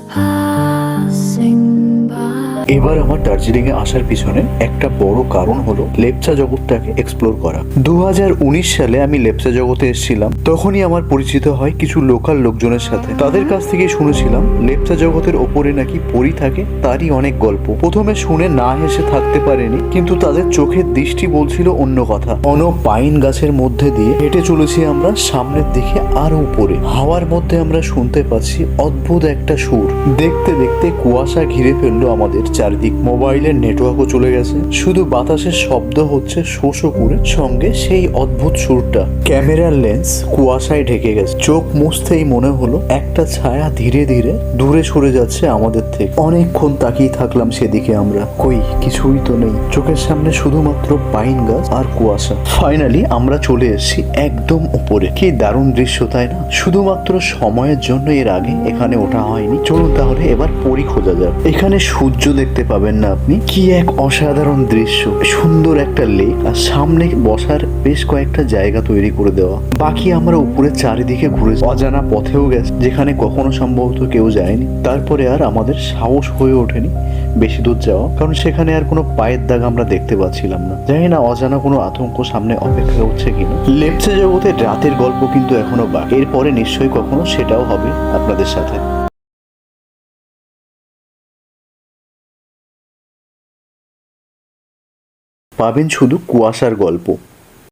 past এবার আমার দার্জিলিং এ আসার পিছনে একটা বড় কারণ হলো লেপচা জগৎটাকে এক্সপ্লোর করা। দুহাজার উনিশ সালে আমি লেপচা জগতে এসেছিলাম, তখনই আমার পরিচিত হয় কিছু লোকাল লোকজনের সাথে। তাদের কাছ থেকে শুনেছিলাম, লেপচা জগতের ওপরে নাকি পরি থাকে, তারই অনেক গল্প। প্রথমে শুনে না হেসে থাকতে পারেনি, কিন্তু তাদের চোখের দৃষ্টি বলছিল অন্য কথা। অন পাইন গাছের মধ্যে দিয়ে হেঁটে চলেছি আমরা, সামনের দিকে আরও উপরে। হাওয়ার মধ্যে আমরা শুনতে পাচ্ছি অদ্ভুত একটা সুর। দেখতে দেখতে কুয়াশা ঘিরে ফেলল আমাদের চারিদিক মোবাইলের নেটওয়ার্কও চলে গেছে। শুধু বাতাসের শব্দ হচ্ছে শোষো করে সঙ্গে সেই অদ্ভুত সুরটা। ক্যামেরার লেন্স কুয়াশায় ঢেকে গেছে। চোখ মুছতেই মনে হলো একটা ছায়া ধীরে ধীরে দূরে সরে যাচ্ছে আমাদের থেকে। অনেকক্ষণ তাকিয়ে থাকলাম সেদিকে আমরা। কই, কিছুই তো নেই। চোখের সামনে শুধুমাত্র পাইন গাছ আর কুয়াশা। ফাইনালি আমরা চলে এসেছি একদম উপরে। কি দারুণ দৃশ্য, তাই না? শুধুমাত্র সময়ের জন্য এর আগে এখানে ওঠা হয়নি। চলুন তাহলে এবার পরি খোঁজা যাক। এখানে সূর্য দেখতে পাবেন না আপনি। কি এক অসাধারণ দৃশ্য, সুন্দর একটা লেক আর সামনে বসার বেশ কয়েকটা জায়গা তৈরি করে দেওয়া। বাকি আমরা উপরে চারিদিকে ঘুরে অজানা পথেও গেছে, যেখানে কখনো সম্ভবত কেউ যায়নি। তারপরে আর আমাদের সাহস হয়ে ওঠেনি বেশি দূর যাওয়া, কারণ সেখানে আর কোনো পায়ের দাগ আমরা দেখতে পাচ্ছিলাম না। জানি না অজানা কোনো আতঙ্ক সামনে অপেক্ষা করছে কিনা। লেপচে জগতে রাতের গল্প কিন্তু এখনও বাকি। এরপরে নিশ্চয়ই কখনো সেটাও হবে আপনাদের সাথে। পাবেন শুধু কুয়াশার গল্প।